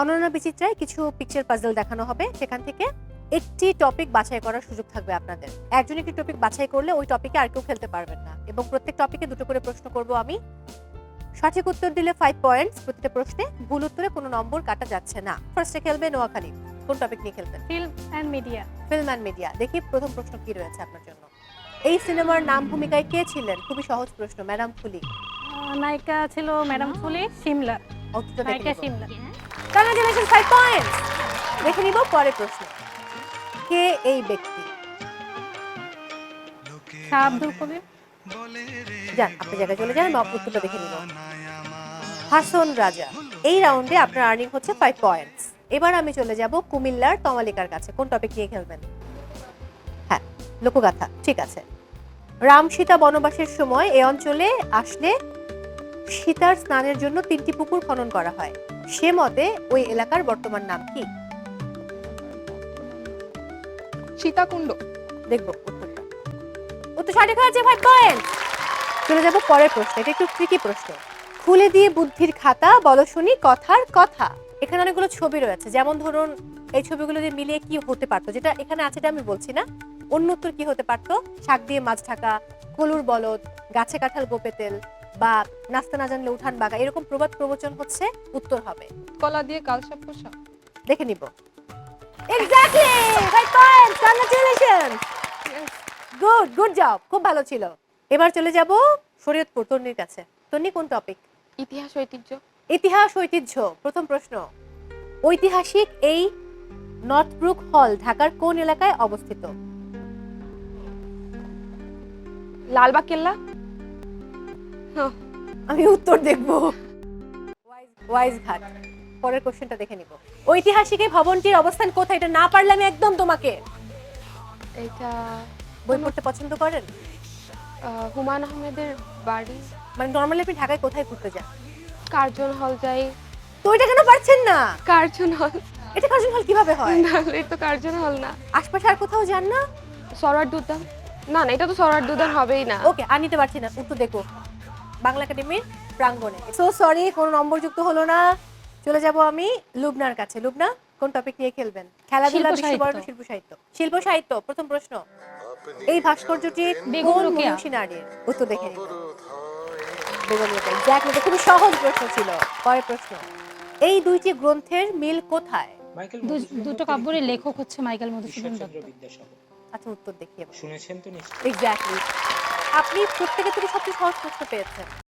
অনন্য বিচিত্রায় কিছু picture puzzle দেখানো হবে। সেখান থেকে একটি টপিক বাছাই করার সুযোগ থাকবে আপনাদের। একজন একটি টপিক বাছাই করলে ওই টপিকে আর কেউ খেলতে পারবেন না। এবং প্রত্যেক টপিকে দুটো করে প্রশ্ন করব আমি। সঠিক উত্তর দিলে ফাইভ পয়েন্টস প্রতিটা প্রশ্নে ভুল উত্তরে কোনো নম্বর কাটা যাচ্ছে না। ফার্স্টে খেলবে নোয়াখালী। কোন টপিক নিয়ে খেলবেন? Film and media film and media দেখি প্রথম প্রশ্ন কি রয়েছে আপনার জন্য। এই সিনেমার নাম ভূমিকায় কে ছিলেন? খুবই সহজ প্রশ্ন ম্যাডাম ফুলি। নায়িকা ছিল ম্যাডাম ফুলি সিমলা। নায়িকা নিব। সিমলা কংগ্রাচুলেশন ফাইভ পয়েন্টস দেখে নিব পরের প্রশ্ন। কে এই ব্যক্তি? আব্দুল কবির? যান আপনি জায়গায় চলে যান আমি উত্তরটা দেখে নিব। হাসন রাজা, এই রাউন্ডে আপনার আর্নিং হচ্ছে ফাইভ পয়েন্টস এবার আমি চলে যাব কুমিল্লার তমালিকার কাছে। কোন টপিক নিয়ে খেলবেন? হ্যাঁ লোকগাথা, ঠিক আছে। রাম সীতা বনবাসের সময় এই অঞ্চলে আসলে সীতার স্নানের জন্য তিনটি পুকুর খনন করা হয়। সে মতে ওই এলাকার বর্তমান নাম কি? সীতাকুণ্ড। দেখব উত্তরটা। উত্তর সঠিক হয়েছে ফাইভ পয়েন্ট চলে যাব পরের প্রশ্ন এটা একটু ট্রিকি প্রশ্ন। খুলে দিয়ে বুদ্ধির খাতা বলো শুনি কথার কথা। এখানে অনেকগুলো ছবি রয়েছে যেমন ধরুন এই ছবিগুলো দিয়ে মিলিয়ে কি হতে পারতো? যেটা এখানে আছে এটা আমি বলছি না। অন্য উত্তর কি হতে পারতো? শাক দিয়ে মাছ ঢাকা কলুর বলদ গাছে কাঁঠাল গোপে তেল বা নাস্তা না জানলে উঠান বাগা এরকম প্রবাদ প্রবচন হচ্ছে উত্তর হবে। কলা দিয়ে কালসাপ পোষা। দেখে নিব। Exactly five points congratulation good good job খুব ভালো ছিল। এবার চলে যাব শরীয়তপুর তন্নির কাছে। তন্নি কোন টপিক ইতিহাস ঐতিহ্য। ইতিহাস ঐতিহ্য প্রথম প্রশ্ন। ঐতিহাসিক এই নর্থব্রুক হল ঢাকার কোন এলাকায় অবস্থিত? লালবাগ কেল্লা? আমি উত্তর দেখব। ওয়াইজ ঘাট। পরের কোশ্চেনটা দেখে নিব। ঐতিহাসিক এই ভবনটির অবস্থান কোথায়? এটা না পারলে আমি একদম তোমাকে এটা বই পড়তে পছন্দ করেন? হুমায়ুন আহমেদের বাড়ি। মানে নর্মালি আপনি ঢাকায় কোথায় ঘুরতে যান? কার্জন হল যাই। তো এটা কেন পারছেন না? কার্জন হল। এটা কার্জন হল কীভাবে হয়? না এটা তো কার্জন হল না। আশপাশে আর কোথাও যান না? সরার দুদান না না এটা তো সরার দুদান হবেই না। ওকে আর নিতে পারছি না। উত্তর দেখো বাংলা একাডেমির প্রাঙ্গণে। সো সরি কোনো নম্বর যুক্ত হলো না। চলে যাব আমি লুবনার কাছে। লুবনা কোন টপিক নিয়ে খেলবেন? খেলাধুলা। বিশ্ববরণ শিল্প সাহিত্য। শিল্প সাহিত্য প্রথম প্রশ্ন। এই ভাস্কর্যটি কোন রোকেয়া। মনীষী নারীর উত্তর দেখে এটা খুবই সহজ প্রশ্ন ছিল। পরের প্রশ্ন। এই দুইটি গ্রন্থের মিল কোথায়? দুটো কাব্যের লেখক হচ্ছে মাইকেল মধুসূদন দত্ত। আচ্ছা উত্তর দেখিয়ে শুনেছেন তো নিশ্চয়ই? এক্স্যাক্টলি আপনি প্রত্যেকের থেকে সবচেয়ে সহজ প্রশ্ন পেয়েছেন।